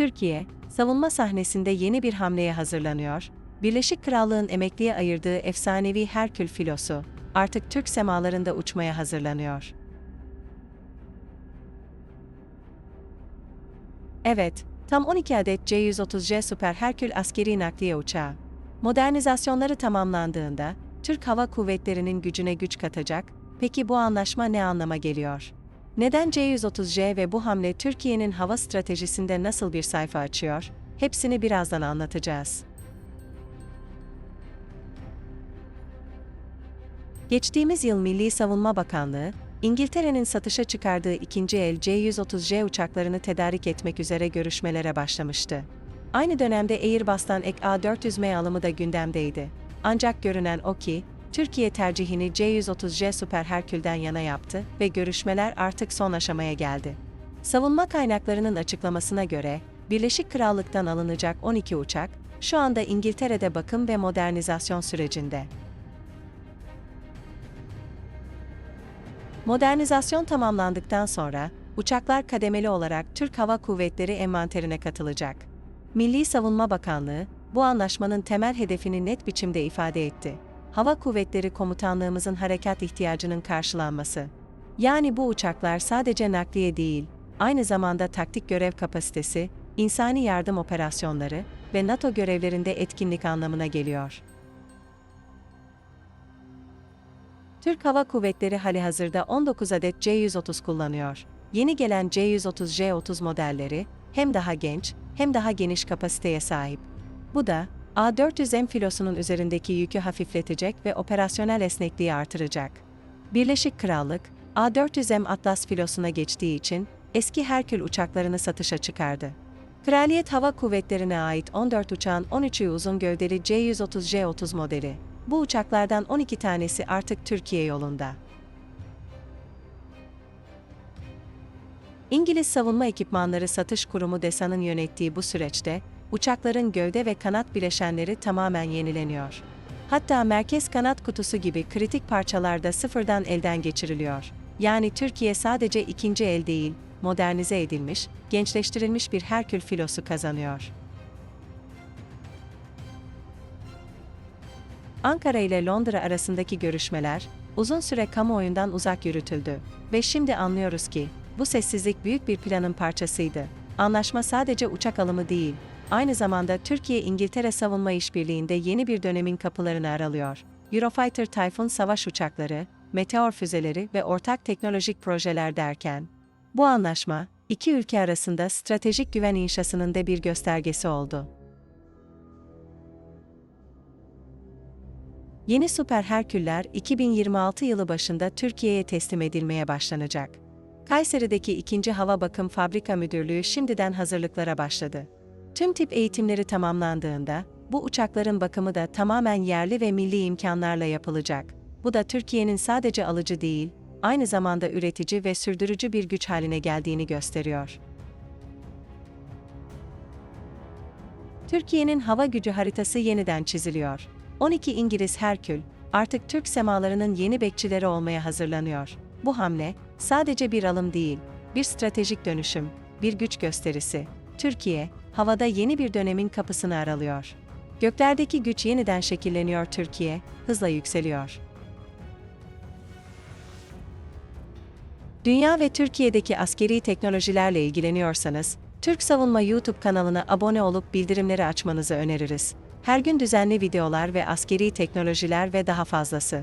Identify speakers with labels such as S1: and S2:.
S1: Türkiye, savunma sahnesinde yeni bir hamleye hazırlanıyor. Birleşik Krallığın emekliye ayırdığı efsanevi Herkül filosu, artık Türk semalarında uçmaya hazırlanıyor. Evet, tam 12 adet C-130J Super Herkül askeri nakliye uçağı. Modernizasyonları tamamlandığında, Türk Hava Kuvvetleri'nin gücüne güç katacak, peki bu anlaşma ne anlama geliyor? Neden C-130J ve bu hamle Türkiye'nin hava stratejisinde nasıl bir sayfa açıyor? Hepsini birazdan anlatacağız. Geçtiğimiz yıl Milli Savunma Bakanlığı, İngiltere'nin satışa çıkardığı ikinci el C-130J uçaklarını tedarik etmek üzere görüşmelere başlamıştı. Aynı dönemde Airbus'tan ek A400M alımı da gündemdeydi. Ancak görünen o ki, Türkiye tercihini C-130J Super Herkül'den yana yaptı ve görüşmeler artık son aşamaya geldi. Savunma kaynaklarının açıklamasına göre, Birleşik Krallık'tan alınacak 12 uçak, şu anda İngiltere'de bakım ve modernizasyon sürecinde. Modernizasyon tamamlandıktan sonra, uçaklar kademeli olarak Türk Hava Kuvvetleri envanterine katılacak. Milli Savunma Bakanlığı, bu anlaşmanın temel hedefini net biçimde ifade etti. Hava Kuvvetleri Komutanlığımızın harekat ihtiyacının karşılanması. Yani bu uçaklar sadece nakliye değil, aynı zamanda taktik görev kapasitesi, insani yardım operasyonları ve NATO görevlerinde etkinlik anlamına geliyor. Türk Hava Kuvvetleri halihazırda 19 adet C-130 kullanıyor. Yeni gelen C-130J-30 modelleri hem daha genç hem daha geniş kapasiteye sahip. Bu da A400M filosunun üzerindeki yükü hafifletecek ve operasyonel esnekliği artıracak. Birleşik Krallık, A400M Atlas filosuna geçtiği için eski Herkül uçaklarını satışa çıkardı. Kraliyet Hava Kuvvetleri'ne ait 14 uçağın 13'ü uzun gövdeli C-130J-30 modeli. Bu uçaklardan 12 tanesi artık Türkiye yolunda. İngiliz Savunma Ekipmanları Satış Kurumu DESA'nın yönettiği bu süreçte, uçakların gövde ve kanat bileşenleri tamamen yenileniyor. Hatta merkez kanat kutusu gibi kritik parçalar da sıfırdan elden geçiriliyor. Yani Türkiye sadece ikinci el değil, modernize edilmiş, gençleştirilmiş bir Herkül filosu kazanıyor. Ankara ile Londra arasındaki görüşmeler, uzun süre kamuoyundan uzak yürütüldü ve şimdi anlıyoruz ki, bu sessizlik büyük bir planın parçasıydı. Anlaşma sadece uçak alımı değil, aynı zamanda Türkiye-İngiltere savunma işbirliğinde yeni bir dönemin kapılarını aralıyor. Eurofighter Typhoon savaş uçakları, meteor füzeleri ve ortak teknolojik projeler derken, bu anlaşma, iki ülke arasında stratejik güven inşasının da bir göstergesi oldu. Yeni Süper Herküller 2026 yılı başında Türkiye'ye teslim edilmeye başlanacak. Kayseri'deki 2. Hava Bakım Fabrika Müdürlüğü şimdiden hazırlıklara başladı. Tüm tip eğitimleri tamamlandığında, bu uçakların bakımı da tamamen yerli ve milli imkanlarla yapılacak. Bu da Türkiye'nin sadece alıcı değil, aynı zamanda üretici ve sürdürücü bir güç haline geldiğini gösteriyor. Türkiye'nin hava gücü haritası yeniden çiziliyor. 12 İngiliz Herkül, artık Türk semalarının yeni bekçileri olmaya hazırlanıyor. Bu hamle, sadece bir alım değil, bir stratejik dönüşüm, bir güç gösterisi. Türkiye, havada yeni bir dönemin kapısını aralıyor. Göklerdeki güç yeniden şekilleniyor Türkiye, hızla yükseliyor. Dünya ve Türkiye'deki askeri teknolojilerle ilgileniyorsanız, Türk Savunma YouTube kanalına abone olup bildirimleri açmanızı öneririz. Her gün düzenli videolar ve askeri teknolojiler ve daha fazlası.